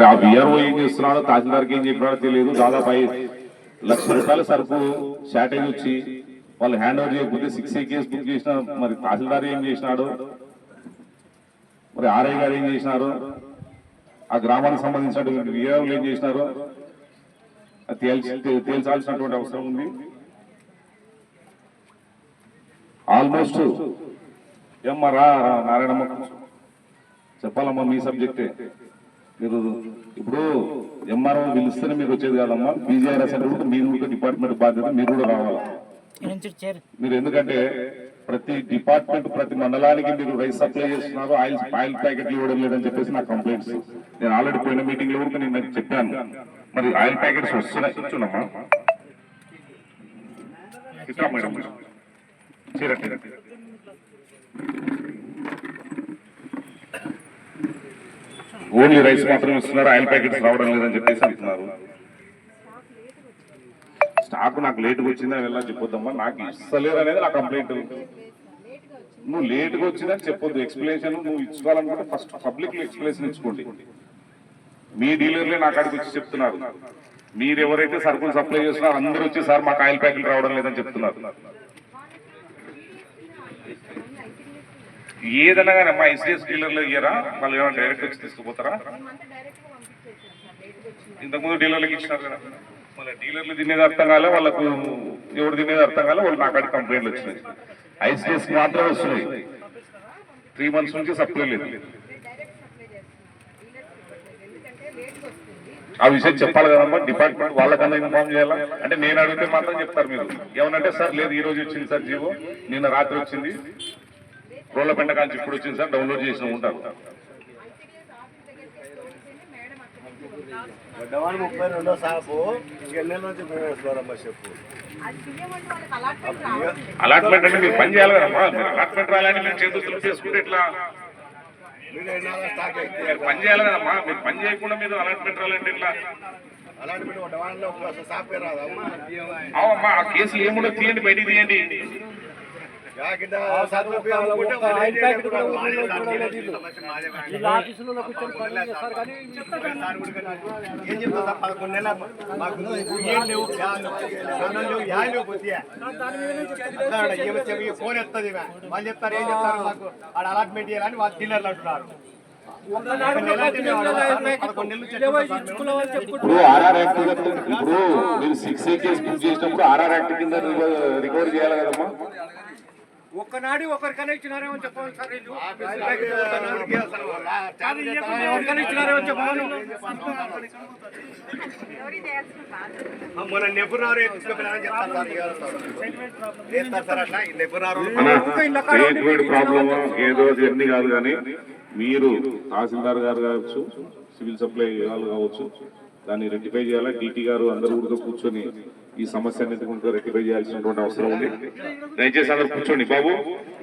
మరి ఆ విఆర్ఓ ఏం చేస్తున్నాడో తహసీల్దార్కి ఏం చెప్పినాడో తెలియదు. దాదాపు ఐదు లక్ష రూపాయల సరుకు షార్టేజ్ వచ్చి వాళ్ళు హ్యాండ్ ఓవర్ చేయకపోతే సిక్స్ ఏ కేసు బుక్ చేసిన మరి తహసీల్దార్ ఏం చేసినాడు? మరి ఆర్ఐ గారు ఏం చేసినారు? ఆ గ్రామానికి సంబంధించినటువంటి విఆర్ఓలు ఏం చేసినారు? తేల్చి తేల్చాల్సినటువంటి అవసరం ఉంది. ఆల్మోస్ట్ ఏమ్మా రా రా, నారాయణమ్మ చెప్పాలమ్మా మీ సబ్జెక్టే. మీరు ఇప్పుడు ఎంఆర్ఓ పిలిస్తేనే మీరు వచ్చేది కాదమ్మా. పీజీఆర్ఎస్ అంటే కూడా మీరు కూడా డిపార్ట్మెంట్ బాధ్యత మీరు కూడా రావాలి. మీరు ఎందుకంటే ప్రతి డిపార్ట్మెంట్ ప్రతి మండలానికి మీరు రైస్ సప్లై చేస్తున్నారు ఆయిల్ ఆయిల్ ప్యాకెట్లు ఇవ్వడం లేదని చెప్పేసి నా కంప్లైంట్స్. నేను ఆల్రెడీ పోయిన మీటింగ్లో కూడా నేను నాకు చెప్పాను. మరి ఆయిల్ ప్యాకెట్స్ వస్తున్నాయి. ఇచ్చునమ్మా ఇట్లా మేడం. చీరట్టి ఓన్లీ రైస్ మాత్రం ఇస్తున్నారు ఆయిల్ ప్యాకెట్స్ రావడం లేదని చెప్పేసి అంటున్నారు. స్టాక్ నాకు లేట్గా వచ్చిందని వెళ్ళా చెప్పొద్దమ్మా? నాకు ఇస్తలేదు అనేది నా కంప్లైంట్. నువ్వు లేట్గా వచ్చిందని చెప్పొద్దు. ఎక్స్ప్లెనేషన్ నువ్వు ఇచ్చుకోవాలనుకుంటే ఫస్ట్ పబ్లిక్ ఎక్స్ప్లెనేషన్ ఇచ్చుకోండి. మీ డీలర్లే నా కాడికి వచ్చి చెప్తున్నారు. మీరు ఎవరైతే సరుకులు సప్లై చేస్తున్నారో అందరూ వచ్చి సార్ మాకు ఆయిల్ ప్యాకెట్ రావడం లేదని చెప్తున్నారు. ఏదైనా కానీ మా ఎస్డిఎస్ డీలర్లు ఇయ్యరా? వాళ్ళు ఏమైనా డైరెక్ట్ వచ్చి తీసుకుపోతారా? ఇంతకుముందు డీలర్లకు ఇచ్చినారు కదా. మళ్ళీ డీలర్లు తినేది అర్థం కాలే వాళ్ళకు ఎవరు తినేది అర్థం కాలే వాళ్ళు నాకాడి కంప్లైంట్లు వచ్చినాయి. ఐసిఎస్ మాత్రమే వస్తున్నాయి. త్రీ మంత్స్ నుంచి సప్లై లేదు. ఆ విషయం చెప్పాలి కదమ్మా డిపార్ట్మెంట్ వాళ్ళకన్నా ఇన్ఫార్మ్ చేయాలా? అంటే నేను అడిగితే మాత్రం చెప్తారు మీరు. ఏమనంటే సార్ లేదు ఈ రోజు వచ్చింది సార్ జీవో నిన్న రాత్రి వచ్చింది. రోడ్ల పెండ కాంచి ఇప్పుడు వచ్చింది సార్ డౌన్లోడ్ చేసిన ఉంటారు. గడ్డవాడి ముప్పై రెండో సాపు నుంచి చెప్పు. అలాట్మెంట్ అంటే మీరు పని చేయాలి కదమ్మా మీరు అలాట్మెంట్ రాలని మీరు చేతులు చేసుకుంటే ఎట్లా? మీరు పని చేయాలి కదమ్మా మీరు పని చేయకుండా మీరు అలాట్మెంట్ రాలంటే ఎట్లా? అలాంటి మీరు గడ్డవాడిలో ఒక సాపే రాదమ్మా. అవమ్మా ఆ కేసులు ఏముండో తీయండి బయటికి తీయండి. యా కింద సరుకులు పోయి అమ్ముకుంటే ఒక ఆయిల్ రేట్ ప్యాకెట్ ఎక్కువ కూడా రాదు. చూడలేదు వీళ్ళు. సమస్య మాదే కాదు. వీళ్ళు ఆఫీసులో కూర్చొని పని చేస్తారు కానీ సార్ కూడా కదా, ఏం చెప్తా సార్ పదకొండు నెలల మాకు ఏం లేవు ఫ్యాన్ రంగులు లేవు యా లేవు కొద్దిగా అన్నాడు, ఈమె చెప్పి ఫోన్ ఎత్తది ఈమె. వాళ్ళు చెప్తారు ఏం చెప్తారు మాకు ఆడ అలాట్మెంట్ చేయాలని వాళ్ళు డీలర్లు అంటున్నారు ఒకనాడు నెల పది నెలల ప్యాకెట్ పదకొండు నెలలు ఇరవై ఇచ్చుకున్న వాళ్ళు చెప్పుకుంటారు ఇప్పుడు ఆర్ఆర్ యాక్ట్ ఇప్పుడు మీరు సిక్స్ ఏ కేసు బుక్ చేసినప్పుడు ఆర్ఆర్ యాక్ట్ కింద రికవర్ చేయాలి కదమ్మా ఒక్కనాడు ఒకరికైనా ఇచ్చినారేమో చెప్పాలి సార్ వీళ్ళు. ఎవరికైనా ఇచ్చినారేమో మన ఏదో ఇవన్నీ కాదు కానీ మీరు తహసీల్దార్ గారు కావచ్చు సివిల్ సప్లై వాళ్ళు కావచ్చు దాన్ని రెక్టిఫై చేయాలా? డీటీ గారు అందరూ కూడా కూర్చొని ఈ సమస్య అనేది రెక్టిఫై చేయాల్సినటువంటి అవసరం ఉంది? దయచేసి అందరు కూర్చోండి. బాబు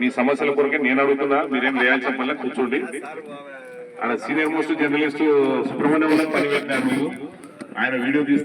మీ సమస్యల కొరకే నేను అడుగుతున్నా మీరేం చేయాల్సిన పని కూర్చోండి. ఆయన సీనియర్ మోస్ట్ జర్నలిస్ట్ సుబ్రహ్మణ్యం పని పెట్టారు మీరు ఆయన వీడియో తీసి